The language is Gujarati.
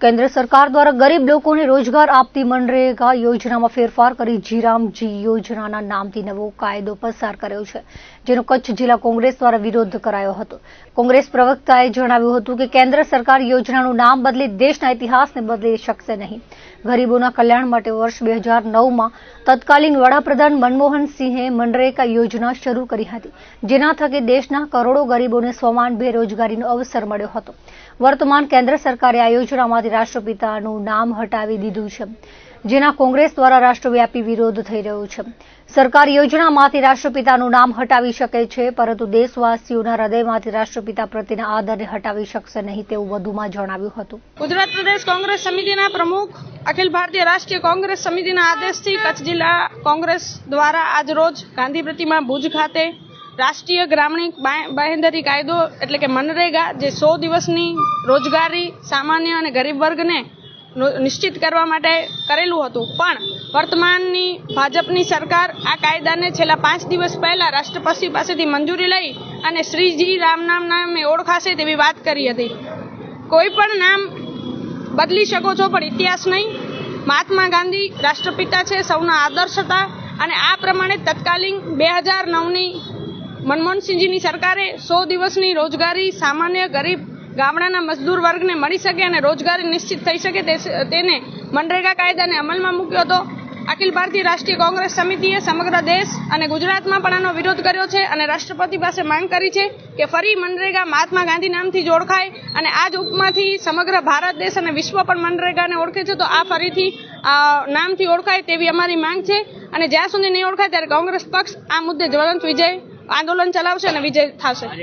કેન્દ્ર સરકાર દ્વારા ગરીબ લોકોને રોજગાર આપતી મનરેગા યોજનામાં ફેરફાર કરી જીરામજી યોજનાના નામથી નવો કાયદો પસાર કર્યો છે, જેનો કચ્છ જિલ્લા કોંગ્રેસ દ્વારા વિરોધ કરાયો હતો. કોંગ્રેસ પ્રવક્તાએ જણાવ્યું હતું કે કેન્દ્ર સરકાર યોજનાનું નામ બદલી દેશના ઇતિહાસને બદલી શકશે નહીં. ગરીબોના કલ્યાણ માટે વર્ષ બે હજાર નવમાં તત્કાલીન વડાપ્રધાન મનમોહન સિંહે મનરેગા યોજના શરૂ કરી હતી, જેના થકી દેશના કરોડો ગરીબોને સમાન બેરોજગારીનો અવસર મળ્યો હતો. વર્તમાન કેન્દ્ર સરકારે આ યોજનામાંથી રાષ્ટ્રપિતાનું નામ હટાવી દીધું છે. જેના કોંગ્રેસ દ્વારા રાષ્ટ્રવ્યાપી વિરોધ થઈ રહ્યો છે. સરકાર યોજનામાંથી રાષ્ટ્રપિતાનું નામ હટાવી શકે છે, પરંતુ દેશવાસીઓના હૃદયમાંથી રાષ્ટ્રપિતા પ્રત્યેના આદરને હટાવી શકશે નહીં તેવું વધુમાં જણાવ્યું હતું. ગુજરાત પ્રદેશ કોંગ્રેસ સમિતિના પ્રમુખ અખિલ ભારતીય રાષ્ટ્રીય કોંગ્રેસ સમિતિના આદેશથી કચ્છ જિલ્લા કોંગ્રેસ દ્વારા આજ રોજ ગાંધી પ્રતિમા ભુજ ખાતે રાષ્ટ્રીય ગ્રામીણ બાહેંધરી કાયદો એટલે કે મનરેગા જે સો દિવસની રોજગારી સામાન્ય અને ગરીબ વર્ગને નિશ્ચિત કરવા માટે કરેલું હતું. પણ વર્તમાનની ભાજપની સરકાર આ કાયદાને છેલ્લા પાંચ દિવસ પહેલા રાષ્ટ્રપતિ પાસેથી મંજૂરી લઈ અને શ્રીજી રામ નામ નામે ઓળખાશે તેવી વાત કરી હતી. કોઈ પણ નામ બદલી શકો છો, પણ ઇતિહાસ નહીં. મહાત્મા ગાંધી રાષ્ટ્રપિતા છે, સૌના આદર્શ હતા અને આ પ્રમાણે તત્કાલીન બે હજાર નવની મનમોહનસિંહજીની સરકારે સો દિવસની રોજગારી સામાન્ય ગરીબ ગામડાના મજદૂર વર્ગને મળી શકે અને રોજગારી નિશ્ચિત થઈ શકે તેને મનરેગા કાયદાને અમલમાં મૂક્યો હતો. અખિલ ભારતીય રાષ્ટ્રીય કોંગ્રેસ સમિતિએ સમગ્ર દેશ અને ગુજરાતમાં પણ આનો વિરોધ કર્યો છે અને રાષ્ટ્રપતિ પાસે માંગ કરી છે કે ફરી મનરેગા મહાત્મા ગાંધી નામથી જ ઓળખાય અને આ જ ઉપમાંથી સમગ્ર ભારત દેશ અને વિશ્વ પણ મનરેગાને ઓળખે છે. તો આ ફરીથી નામથી ઓળખાય તેવી અમારી માંગ છે અને જ્યાં સુધી નહીં ઓળખાય ત્યારે કોંગ્રેસ પક્ષ આ મુદ્દે જ્વલંત વિજય આંદોલન ચલાવશે અને વિજય થશે.